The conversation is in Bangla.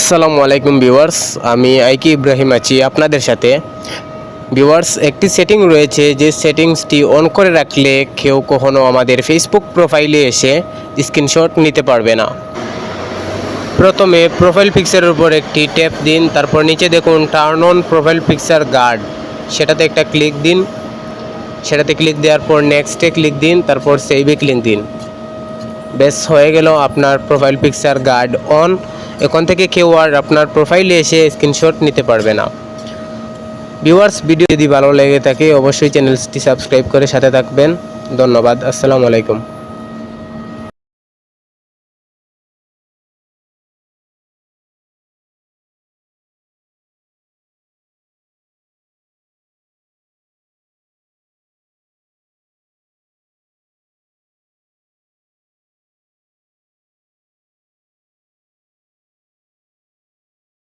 আসসালামু আলাইকুম ভিউয়ার্স, আমি আইকি ইব্রাহিম আছি আপনাদের সাথে। ভিউয়ার্স, একটি সেটিং রয়েছে যে সেটিংসটি অন করে রাখলে কেউ কখনো আমাদের ফেসবুক প্রোফাইলে এসে স্ক্রিনশট নিতে পারবে না। প্রথমে প্রোফাইল পিকচারের উপর একটি ট্যাপ দিন, তারপর নিচে দেখুন turn on profile picture guard সেটাতে একটা ক্লিক দিন। সেটাতে ক্লিক দেওয়ার পর নেক্সটে ক্লিক দিন, তারপর সেভে ক্লিক দিন। বেশ, হয়ে গেল আপনার প্রোফাইল পিকচার গার্ড অন এখন থেকে কেউ আর আপনার প্রোফাইলে এসে স্ক্রিনশট নিতে পারবে না। ভিউয়ার্স ভিডিও যদি ভালো লেগে থাকে, অবশ্যই চ্যানেলটি সাবস্ক্রাইব করে সাথে থাকবেন। ধন্যবাদ, আসসালামু আলাইকুম।